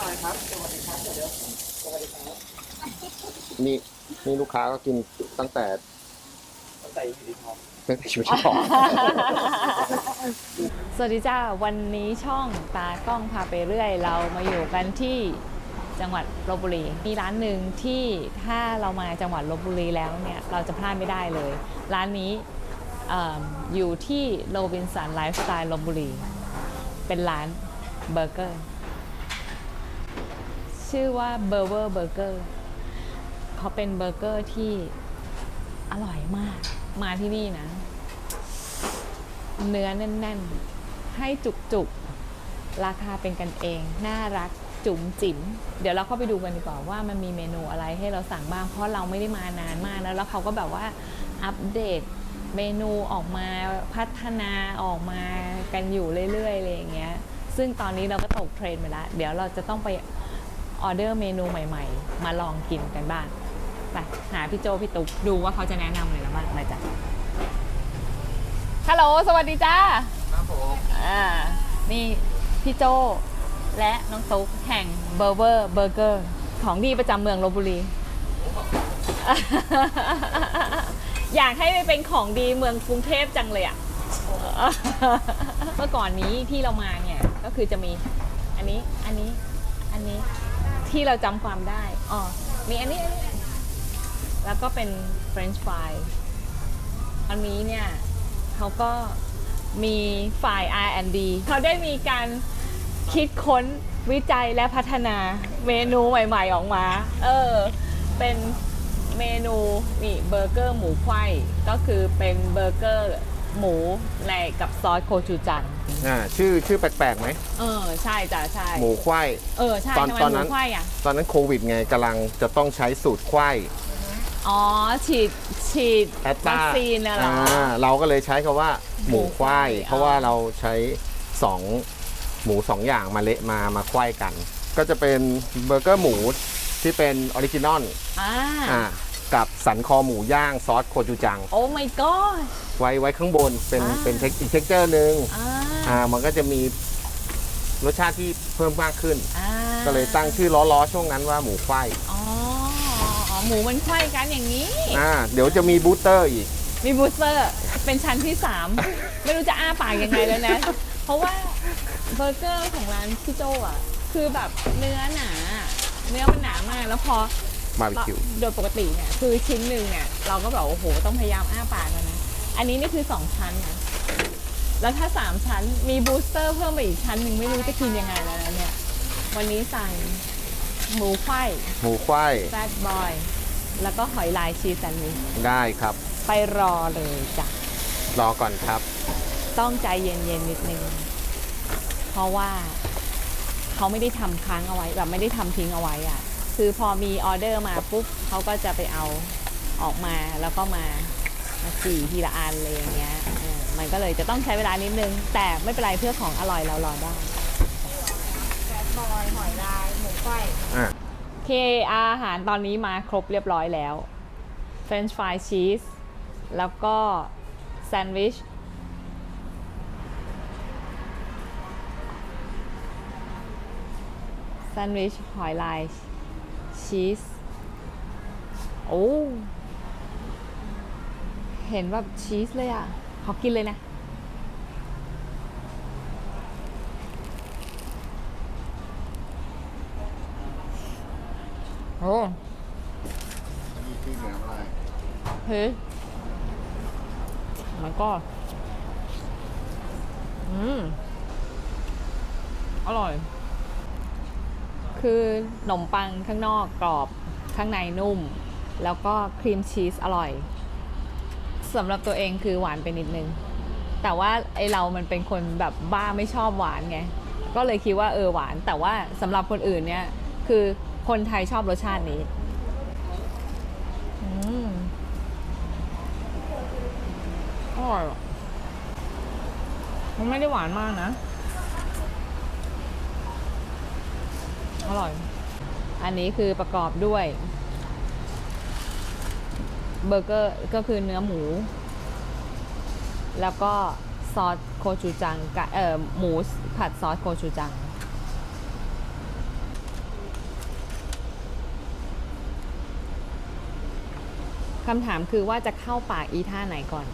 มาครับสวัสดีครับเดี๋ยวสวัสดีครับนี่นี่ลูกค้าก็กินตั้งแต่ตั้งแต่อยู่ที่ท้องตั้งแต่อยู่ที่หอสวัสดีจ้าวันนี้ช่องตากล้องพาไปเรื่อย เรามาอยู่กันที่จังหวัดลบบุรี มีร้านหนึ่งที่ถ้าเรามาจังหวัดลบบุรีแล้วเนี่ยเราจะพลาดไม่ได้เลย ร้านนี้เอมอยู่ที่โรบินสันไลฟ์สไตล์ลบบุรี เป็นร้านเบอร์เกอร์ ชื่อว่าเบอร์เวอร์เบอร์เกอร์เขาเป็นเบอร์เกอร์ที่อร่อยมาก มาที่นี่นะ เนื้อแน่น ๆ ให้จุก ๆ ราคาเป็นกันเอง น่ารักจุ๋มจิ๋มเดี๋ยวเราเข้าไปดูกันดีกว่าว่ามันมีเมนูอะไรให้เราสั่งบ้าง เพราะเราไม่ได้มานานมากแล้วแล้วเขาก็แบบว่าอัปเดตเมนูออกมาพัฒนาออกมากันอยู่เรื่อยๆอะไรอย่างเงี้ย ซึ่งตอนนี้เราก็ตกเทรนด์ไปแล้ว เดี๋ยวเราจะต้องไป ออเดอร์เมนูใหม่ ๆ มาลองกินกันบ้างไปหาพี่โจพี่ตุ๊กดูว่าเขาจะแนะนำอะไรบ้างไปจ้ะฮัลโหลสวัสดีจ้าครับผมอ่านี่พี่โจและน้องตุ๊กแห่งเบอร์เวอร์เบอร์เกอร์ของดีประจำเมืองลบบุรี อยากให้ไปเป็นของดีเมืองกรุงเทพจังเลยอะเมื่อก่อนนี้ที่เรามาเนี่ย ก็คือจะมีอันนี้อันนี้ ที่เราจำความได้ อ๋อ มีอันนี้อันนี้ แล้วก็เป็น French fry อันนี้เนี่ยเขาก็มีฝ่าย R&D เขาได้มีการคิดค้นวิจัยและพัฒนาเมนูใหม่ๆออกมา เออ เป็นเมนูนี่เบอร์เกอร์หมูไขว้ก็คือเป็นเบอร์เกอร์ หมูในกับซอสโคจูจังอ่าชื่อชื่อแปลกๆไหมเออใช่จ้ะใช่หมูควายเออใช่ตอนทำไมตอนหนั้มูนไขว้อะตอนนั้นโควิดไงกำลังจะต้องใช้สูตรควายอ๋อฉีดฉีดแอตตาวัคซีนน่ะเหรอเราก็เลยใช้คำว่าหมูควายหมูควายเพราะว่าเราใช้สองหมูสองอย่างมาเละมามาควายกัน ก็จะเป็นเบอร์เกอร์หมูที่เป็นออริจินอลอ่าอ่า กับสันคอหมูย่างซอสโคจูจัง โอ้ my god ไว้ไว้ข้างบนเป็นอ่า เป็นเทคอีกเทคเจอร์หนึ่งอ่าอ่ามันก็จะมีรสชาติที่เพิ่มมากขึ้น อ่าก็เลยตั้งชื่อล้อๆช่วงนั้นว่าหมูควายอ๋ออ๋อหมูมันไขว้กันอย่างนี้ อ่าเดี๋ยวจะมีบูสเตอร์อีก มีบูสเตอร์เป็นชั้นที่ 3 ไม่รู้จะอ้าปากยังไงแล้วนะ เพราะว่าเบอร์เกอร์ของร้านพี่โจอะ คือแบบเนื้อหนาเนื้อมันหนามาก แล้วพอ บาร์บีคิว โดยปกติเนี่ยคือชิ้นหนึ่งเนี่ยเราก็แบบโอ้โหต้องพยายามอ้าปากแล้วนะ อันนี้นี่คือ 2 ชั้นนะ แล้วถ้า 3 ชั้นมีบูสเตอร์เพิ่มไปอีกชั้นหนึ่งไม่รู้จะกินยังไงแล้วนะเนี่ย วันนี้สั่งหมูไขว้หมูควายแฟตบอย แล้วก็หอยลายชีสแซนด์วิชได้ครับ ไปรอเลยจ้ะ รอก่อนครับ ต้องใจเย็นๆนิดนึง เพราะว่าเขาไม่ได้ทำค้างเอาไว้แบบไม่ได้ทำทิ้งเอาไว้อะ คือพอมีออเดอร์มาปุ๊บเขาก็จะไปเอาออกมาแล้วก็มามาจี่ทีละอันเลยอย่างเงี้ยเออมันก็เลยจะต้องใช้เวลานิดนึง แต่ไม่เป็นไรเพื่อของอร่อยเรารอได้บอยหอยลายหมูไฟอะโอเคอาหารตอนนี้มาครบเรียบร้อยแล้ว French fry ชีสแล้วก็แซนด์วิชแซนด์วิชหอยลาย ชีส โอ้ เห็นแบบชีสเลยอะ ขอกินเลยนะ โอ้เฮ้ยมันก็ อืม อร่อย คือขนมปังข้างนอกกรอบข้างในนุ่ม แล้วก็ครีมชีสอร่อยสำหรับตัวเองคือหวานไปนิดนึง แต่ว่าไอเรามันเป็นคนแบบบ้าไม่ชอบหวานไง ก็เลยคิดว่าเออหวาน แต่ว่าสำหรับคนอื่นเนี่ย คือคนไทยชอบรสชาตินี้อืมอร่อยมันไม่ได้หวานมากนะ อร่อย อันนี้คือประกอบด้วย เบอร์เกอร์ก็คือเนื้อหมู แล้วก็ซอสโคชูจังกับเอ่อหมูผัดซอสโคชูจัง คำถามคือว่าจะเข้าปากอีท่าไหนก่อน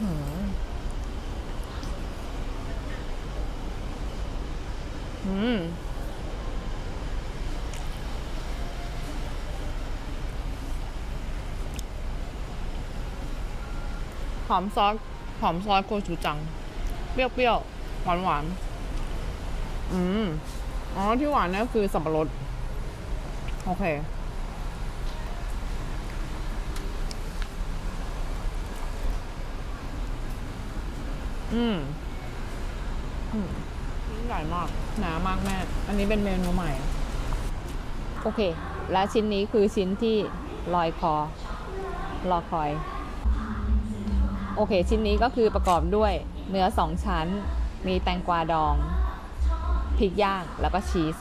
อ มหอมซอสหอมซอสโกชูจัง เปรี้ยวๆ หวานหวานๆอืม อ๋อ ที่หวานนี่คือสับปะรด โอเค อืม อืม ใหญ่มาก หนามากแม่ อันนี้เป็นเมนูใหม่ โอเค และชิ้นนี้คือชิ้นที่ลอยคอ รอคอย โอเค ชิ้นนี้ก็คือประกอบด้วยเนื้อสองชั้น มีแตงกวาดอง พริกย่าง แล้วก็ชีส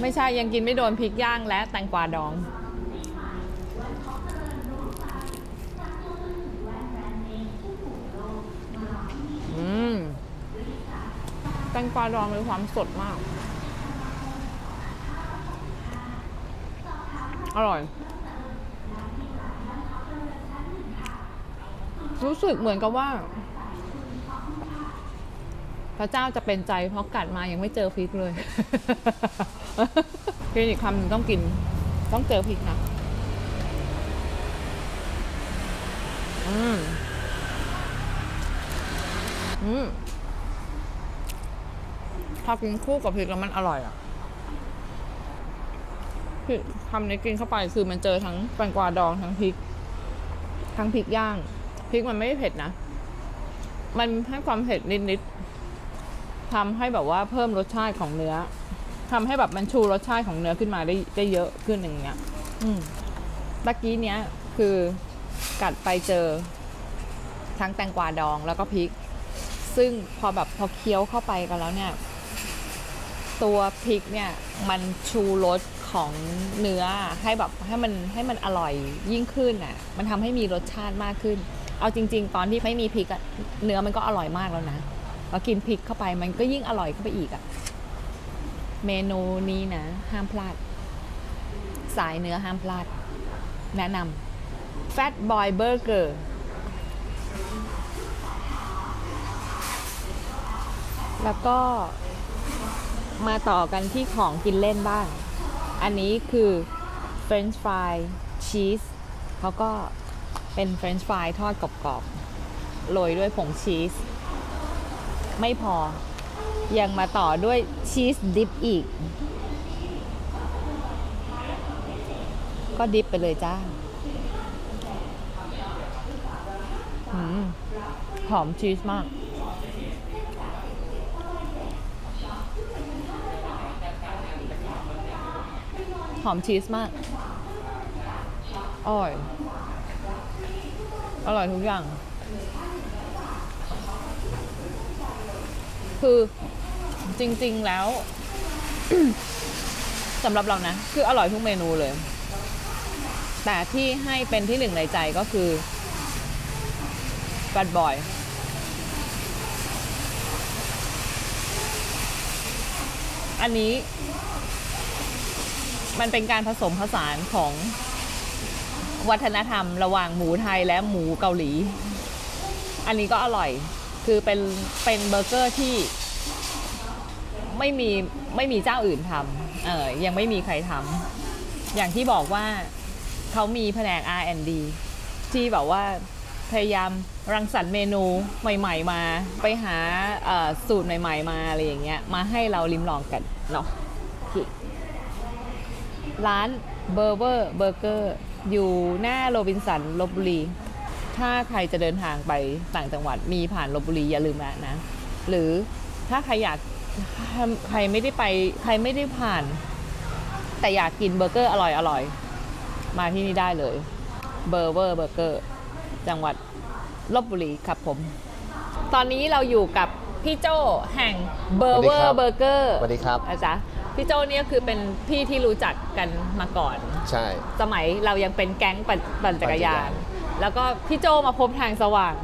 ไม่ใช่ยังกินไม่โดนพริกย่างและแตงกวาดอง อืม แต งกวาดองมีความสดมาก อร่อย รู้สึกเหมือนกับว่า พระเจ้าจะเป็นใจเพราะกัดมายังไม่เจอพริกเลยกินอีกคำหนึ่งต้องกิน ต้องเจอพริกนะอืมอืมพ อกินคู่กับพริกแล้วมันอร่อยอะคือคำนี้กินเข้าไปคือมันเจอทั้งแตงกวาดองทั้งพริก ทั้งพริกย่างพริกมันไม่ได้เผ็ดนะ มันให้ความเผ็ดนิดๆทำให้แบบว่าเพิ่มรสชาติของเนื้อทำให้แบบมันชูรสชาติของเนื้อขึ้นมาได้ได้เยอะขึ้นอย่างเงี้ย อืมตะกี้เนี้ยคือกัดไปเจอทั้งแตงกวาดองแล้วก็พริก ซึ่งพอแบบพอเคี้ยวเข้าไปกันแล้วเนี่ย ตัวพริกเนี่ยมันชูรสของเนื้อให้แบบให้มันให้มันอร่อยยิ่งขึ้นอะมันทำให้มีรสชาติมากขึ้น เอาจริง ๆ ตอนที่ไม่มีพริกอะเนื้อมันก็อร่อยมากแล้วนะพอกินพริกเข้าไปมันก็ยิ่งอร่อยเข้าไปอีกอะเมนูนี้นะ ห้ามพลาด สายเนื้อห้ามพลาด แนะนำ Fat Boy Burger แล้วก็ มาต่อกันที่ของกินเล่นบ้าง อันนี้คือ French fry ชีสเขาก็เป็นเฟรนช์ฟรายทอดกรอบๆโรยด้วยผงชีส ไม่พอ ยังมาต่อด้วยชีสดิปอีก ก็ดิปไปเลยจ้าหอมชีสมาก หอมชีสมาก อร่อย อร่อยทุกอย่าง คือจริง ๆ แล้วสำหรับเรานะ คืออร่อยทุกเมนูเลย แต่ที่ให้เป็นที่หนึ่งในใจก็คือบัดบอยอันนี้ มันเป็นการผสมผสานของวัฒนธรรมระหว่างหมูไทยและหมูเกาหลี อันนี้ก็อร่อย คือเป็นเป็นเบอร์เกอร์ที่ไม่มีไม่มีเจ้าอื่นทำเออยังไม่มีใครทำอย่างที่บอกว่าเขามีแผนก R&D ที่แบบว่าพยายามรังสรรค์เมนูใหม่ ๆ มา ไปหาสูตรใหม่ ๆ มาอะไรอย่างเงี้ยมาให้เราลิมลองกันเนาะ ร้านเบอร์เวอร์เบอร์เกอร์อยู่หน้าโรบินสันลบบุรี ถ้าใครจะเดินทางไปต่างจังหวัดมีผ่านลบบุรีอย่าลืมแวะนะ หรือถ้าใครอยากใครไม่ได้ไปใครไม่ได้ผ่าน แต่อยากกินเบอร์เกอร์อร่อยอร่อยมาที่นี่ได้เลยเบอร์เวอร์เบอร์เกอร์จังหวัดลบบุรีครับผม ตอนนี้เราอยู่กับพี่โจแห่งเบอร์เวอสวัสดีครัร์บเบอร์เกอร์สวัสดีครับอาจารย์ พี่โจเนี่ยคือเป็นพี่ที่รู้จักกันมาก่อน ใช่ สมัยเรายังเป็นแก๊งปั่นปั่นจักรยานปั่นจักรยาน แล้วก็พี่โจมาพบทางสว่าง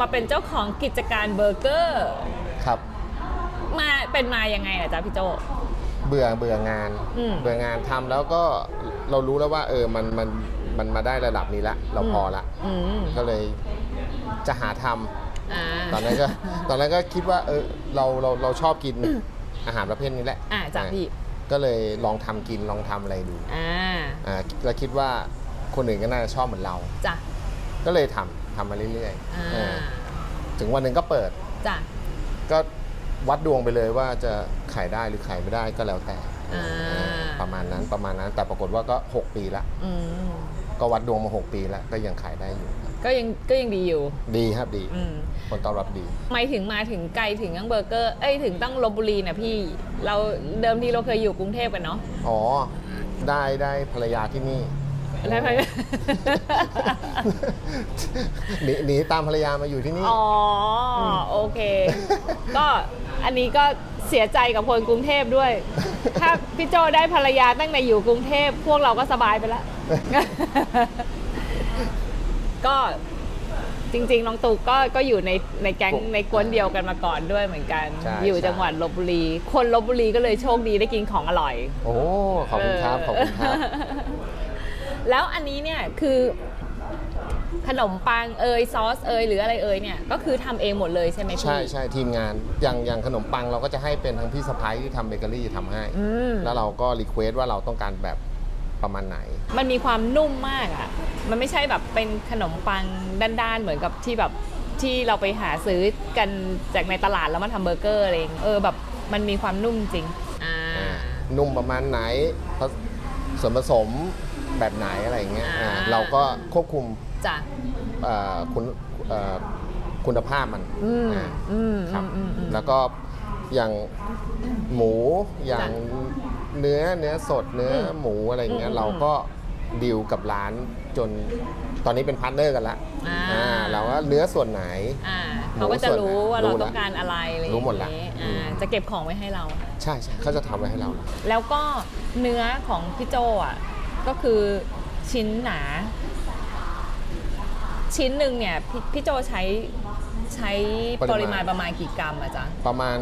มาเป็นเจ้าของกิจการเบอร์เกอร์ ครับ มาเป็นมายังไงล่ะจ๊ะพี่โจ เบื่อเบื่องาน อืมเบื่องานทำแล้วก็เรารู้แล้วว่า เออมันมันมันมาได้ระดับนี้ละเราพอละ อืมก็เลยจะหาทำอ่า ตอนนั้นก็ ตอนนั้นก็คิดว่าเออเราเราเราชอบกิน อาหารประเภทนี้แหละอ่าจ้ะพี่ก็เลยลองทำกินลองทำอะไรดูอ่าอ่าแล้วคิดว่าคนอื่นก็น่าจะชอบเหมือนเราจ้ะก็เลยทำทำมาเรื่อยอ่าๆเออถึงวันหนึ่งก็เปิดจ้ะก็วัดดวงไปเลยว่าจะขายได้หรือขายไม่ได้ก็แล้วแต่อ่าเออประมาณนั้นประมาณนั้นแต่ปรากฏว่าก็ 6 ปีละอืมก็วัดดวงมา 6 ปีแล้วก็ยังขายได้อยู่ครับ ก็ยังก็ยังดีอยู่ดีครับดี อืมคนต้อนรับดีไม่ถึงมาถึงไกลถึงตั้งเบอร์เกอร์ เอ้ยถึงตั้งลบบุรีนะพี่ เราเดิมทีเราเคยอยู่กรุงเทพกันเนาะอ๋อ ได้ได้ภรรยาที่นี่ แล้วไป หนีหนีตามภรรยามาอยู่ที่นี่ อ๋ออโอเค ก็อันนี้ก็เสียใจกับคนกรุงเทพด้วย ถ้าพี่โจได้ภรรยาตั้งแต่อยู่กรุงเทพ พวกเราก็สบายไปแล้ว ก็จริงๆน้องตุกก็ก็อยู่ในในแก๊งผมในกวนเดียวกันมาก่อนด้วยเหมือนกัน ใช่อยู่ใช่ จังหวัดลบบุรี คนลบบุรีก็เลยโชคดีได้กินของอร่อย โอ้ ขอบคุณครับ ขอบคุณครับ แล้วอันนี้เนี่ยคือขนมปังเอยซอสเอยหรืออะไรเอยเนี่ยก็คือทำเองหมดเลยใช่ไหมพี่ใช่ใช่ทีมงาน อย่างอย่างขนมปังเราก็จะให้เป็นทางพี่สะพ้ายที่ทำเบเกอรี่ทำให้ อืม แล้วเราก็รีเควสว่าเราต้องการแบบ ประมาณไหน มันมีความนุ่มมากอะ่ะ มันไม่ใช่แบบเป็นขนมปังด้านๆ เหมือนกับที่แบบที่เราไปหาซื้อกันจากในตลาดแล้วมาทำเบอร์เกอร์อะไรอย่างเงี้ยเออแบบมันมีความนุ่มจริงอ่าอ่า นุ่มประมาณไหนผสส่วนผสมแบบไหนอะไรอย่างเงี้ยอ่าอ่า เราก็ควบคุมจ้ะ เอ่อคุณเอ่อคุณภาพมันอืมอ่า อืมครับอืมอืม แล้วก็อย่างหมูอย่างจ้ะ เนื้อเนื้อสดเนื้ออมหมูอะไรอย่างเงี้อืยมเราก็ดีลกับร้านจนตอนนี้เป็นพาร์ทเนอร์กันละอ่า อ่าเราว่าเนื้อส่วนไหน อ่าเขาก็จะรู้ว่าเราต้องการอะไรอะไรอย่างรู้หมดละเงี้ยอือ่าม จะเก็บของไว้ให้เรา ใช่ใช่เขาจะทำไว้ให้เราละแล้วก็เนื้อของพี่โจอะก็คือชิ้นหนา ชิ้นหนึ่งเนี่ยพี่พี่โจใช้ใช้ปริมาณประมาณกี่กรัมอะจ๊ะประมาณ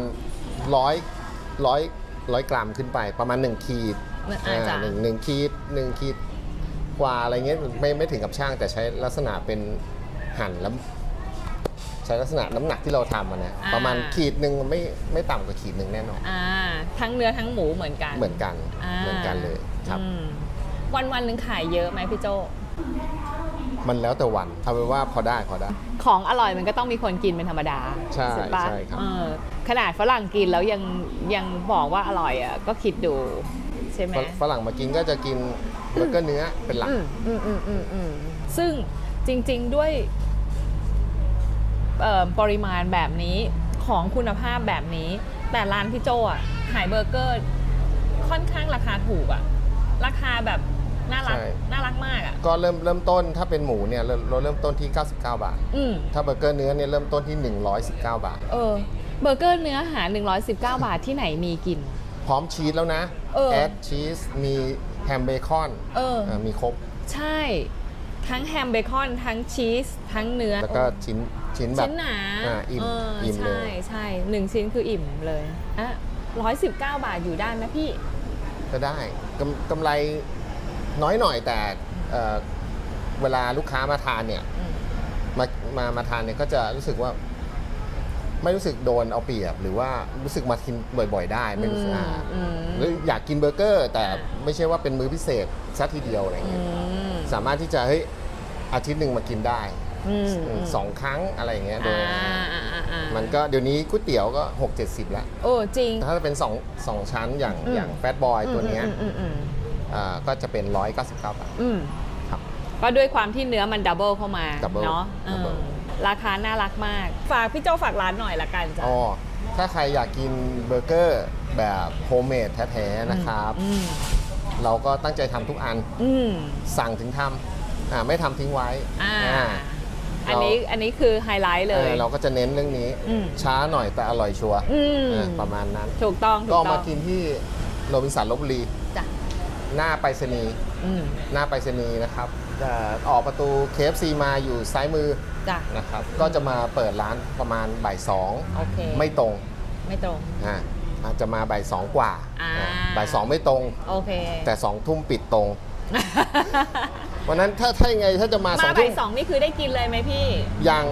ร้อยร้อย ร้อยกรัมขึ้นไปประมาณ 1 ขีดอ่าอ่าจ้ะหนึ่งหนึ่งขีดหนึ่งขีดกว่าอะไรเงี้ยไม่ไม่ถึงกับช่างแต่ใช้ลักษณะเป็นหั่นแล้วใช้ลักษณะน้ำหนักที่เราทำมันนะประมาณขีดหนึ่งไม่ไม่ต่ำกว่าขีดหนึ่งแน่นอนอ่าทั้งเนื้อทั้งหมูเหมือนกันเหมือนกันาเหมือนกันเลยครับ อืมวันวันๆหนึ่งขายเยอะไหมพี่โจ มันแล้วแต่วันเอาเป็นว่าพอได้พอได้ ของอร่อยมันก็ต้องมีคนกินเป็นธรรมดาใช่ปะใช่ครับ เออ ขนาดฝรั่งกินแล้วยังยังบอกว่าอร่อยอะก็คิดดูใช่ไหมฝฝรั่งมากินก็จะกินเบอร์เกอร์เนื้อเป็นหลักอืมอืมอืมอืมอืมซึ่งจริง ๆด้วยเอ่อปริมาณแบบนี้ของคุณภาพแบบนี้ แต่ร้านพี่โจอะขายเบอร์เกอร์ค่อนข้างราคาถูกอะ ราคาแบบน่ารักใช่น่ารักมากอะก็เริ่มเริ่มต้นถ้าเป็นหมูเนี่ยเราเราเริ่มต้นที่ 99 บาทอืมถ้าเบอร์เกอร์เนื้อเนี่ยเริ่มต้นที่ 119 บาท เออ เบอร์เกอร์เนื้อหา 119 บาทที่ไหนมีกิน พร้อมชีสแล้วนะ เออ แอดชีส มีแฮมเบคอนเออ เอ่อมีครบ ใช่ ทั้งแฮมเบคอน ทั้งชีส ทั้งเนื้อ แล้วก็ชิ้นชิ้นแบบชิ้นหนาอ่าอิ่มเอิ่มเลยใช่ใช่หนึ่งชิ้นคืออิ่มเลยอะร้อยสิบเก้าบาทอยู่ได้ไหมพี่ ก็ได้กำกำไรน้อยหน่อยแต่เอ่อเวลาลูกค้ามาทานเนี่ย อืม มามามาทานเนี่ยก็จะรู้สึกว่า ไม่รู้สึกโดนเอาเปรียบ หรือว่ารู้สึกมากินบ่อย ๆ ได้ไม่รู้สึกอ่าอืม หรืออยากกินเบอร์เกอร์ แต่ไม่ใช่ว่าเป็นมื้อพิเศษสักทีเดียวอะไรอืเงี้ยมสามารถที่จะเฮ้ยอาทิตย์หนึ่งมากินได้อืมสองครั้งอะไรอย่างเงี้ยโดอ่ายอ่าอ่าอ่ามันก็เดี๋ยวนี้ก๋วยเตี๋ยวก็ 6 70แล้ว โอ้จริงแต่ถ้าเป็น2 2ชั้นอย่างอืม อย่างแฟตบอยตัวเนี้ยอืมอืมอืมอ่าก็จะเป็น 199บาทอืมครับก็ด้วยความที่เนื้อมันดับเบิลเข้ามา Double เนาะเออ Double ราคาน่ารักมาก ฝากพี่โจฝากร้านหน่อยละกันจ้ะ อ๋อ ถ้าใครอยากกินเบอร์เกอร์แบบโฮมเมดแท้ๆนะครับ อืมเราก็ตั้งใจทำทุกอัน อืมสั่งถึงทำอ่าไม่ทำทิ้งไว้อ่า อ่า อันนี้อันนี้คือไฮไลท์เลยออเราก็จะเน้นเรื่องนี้ อืมช้าหน่อยแต่อร่อยชัวร์อืมเออประมาณนั้น ถูกต้องถูก็กต้มาองกินที่โรบินสันลบบุรี จ้ะ หน้าไปรษณีย์อืมหน้าไปรษณีย์นะครับจะออกประตู KFC มาอยู่ซ้ายมือจ้ะนะครับ ก็จะมาเปิดร้านประมาณบ่ายสองโอเคไม่ตรงไม่ตรง อ่าอาจจะมาบ่ายสองกว่าอ่า อ่าบ่ายสองไม่ตรง โอเค แต่สองทุ่มปิดตรง วันนั้นถ้าถ้ายังไงถ้าจะมาสอมางทุ่บ่ามยสองนี่คือได้กินเลยไหมพี่ ยัง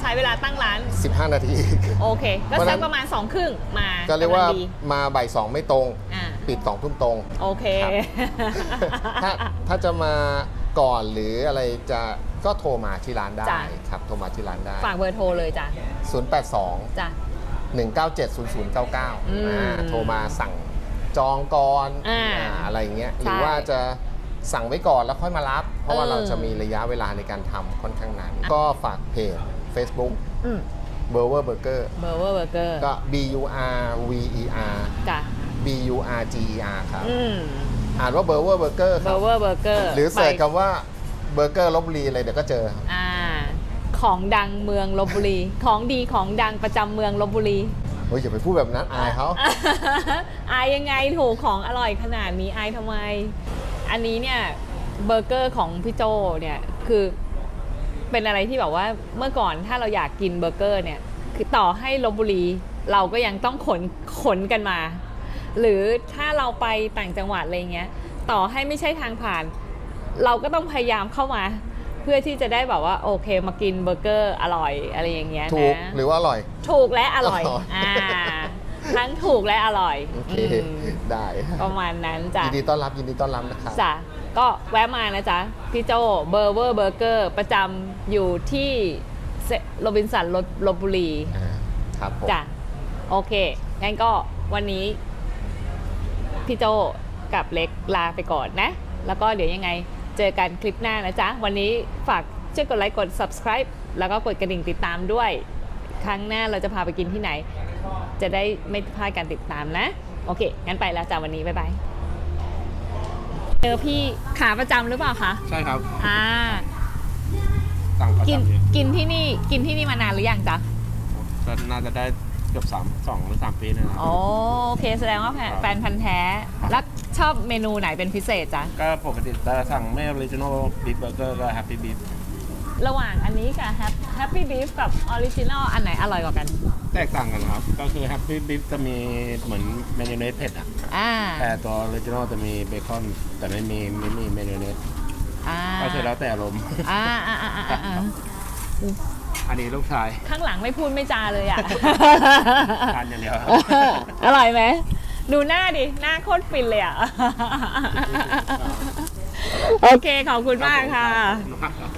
ใช้เวลาตั้งร้าน 15 นาที โอเค ก็เพราะฉะนั้สักน ประมาณสองครึ่งมาก็เรียกว่าำลังดีมาบ่ายสองไม่ตรง อ่าปิดสองทุ่มตรง โอเคถ้าถ้าจะมาก่อนหรืออะไรจะก็โทรมาที่ร้านได้จ้ะ ครับโทรมาที่ร้านได้ ฝากเบอร์โทรเลยจ้ะ082 จ้ะ 1970099อืมอ่าโทรมาสั่งจองก่อนอ่าอ่าอะไรอย่างเงี้ยหใช่รือว่าจะสั่งไว้ก่อนแล้วค่อยมารับ เพราะว่าเออเราจะมีระยะเวลาในการทำค่อนข้างนานก็ฝากเพจ Facebook อืม b u r g e r Burger เบอร์เวอร์เบอร์เกอร์ก็ B U R V E R จ้ะ B U R G E R ครับ อืมอ่านว่า b u r g e r Burger คเบรัอบร์เวอร์เบอร์เกอร์หรือเสิร์ชคำว่าเบอร์เกอร์ลบบุรีอะไรเดี๋ยวก็เจออ่า ของดังเมืองลบบุรี ของดีของดังประจำเมืองลบบุรี เฮ้ยอย่าไปพูดแบบนั้นอายเขา อายยังไงถูกของอร่อยขนาดนี้อายทำไม อันนี้เนี่ยเบอร์เกอร์ของพี่โจเนี่ยคือ เป็นอะไรที่แบบว่าเมื่อก่อนถ้าเราอยากกินเบอร์เกอร์เนี่ยคือต่อให้ลบบุรีเราก็ยังต้องขนขนกันมา หรือถ้าเราไปต่างจังหวัดอะไรเงี้ยต่อให้ไม่ใช่ทางผ่าน เราก็ต้องพยายามเข้ามา เพื่อที่จะได้แบบว่าโอเคมากินเบอร์เกอร์อร่อยอะไรอย่างเงี้ยถูกนะหรือว่าอร่อย ถูกและอร่อยอ๋ออ่ อ่าทั้งถูกและอร่อยโอเค อืมได้ประมาณนั้นจ้ะยินดีต้อนรับยินดีต้อนรับนะครับ จ้ะ ก็แวะมานะจ๊ะ พี่โจเบอร์เวอร์เบอร์เกอร์ประจำอยู่ที่โรบินสันลบบุรีอ่าครับผมจ้ะโอเค งั้นก็วันนี้ พี่โจกับเล็กลาไปก่อนนะ แล้วก็เดี๋ยวยังไงเจอกันคลิปหน้านะจ๊ะ วันนี้ฝากช่วยกดไลค์กด subscribe แล้วก็กดกระดิ่งติดตามด้วย ครั้งหน้าเราจะพาไปกินที่ไหน จะได้ไม่พลาดการติดตามนะ โอเค งั้นไปแล้วจ้ะวันนี้ บ๊ายบาย เจอพี่ขาประจำหรือเปล่าคะใช่ครับอ่าสั่งประกินจำเลยกินที่นี่กินที่นี่มานานหรือยังจ๊ะก็น่าจะได้เกือบสามสองหรือสามปีนะครับโอเคแสดงว่าแฟนครับแฟนพันธ์แท้ แล้วชอบเมนูไหนเป็นพิเศษจ๊ะก็ปกติจะสั่งไม่ออริจินอลบิ๊กเบอ ร์เกอร์ก็แฮปปี้บิ๊ระหว่างอันนี้กับแฮปปี้บีฟกับออริจินอลอันไหนอร่อยกว่ากัน แตกต่างกันครับ ก็คือแฮปปี้บิ๊จะมีเหมือนเมนูเนสเผ็ดอะอ่าแต่ตัวออริจินอลจะมีเบคอน แต่ไม่มีไม่มีเมนูเนสอ่าก็คือแล้วแต่อารมณ์อ่าอ่าอ่าอ่าอ่าอันนี้ลูกชาย ข้างหลังไม่พูดไม่จาเลยอะทานอย่างเดียวครับอร่อยไหมดูหน้าดิ หน้าโคตรฟินเลยอะ โอเค ขอบคุณมากค่ะครับ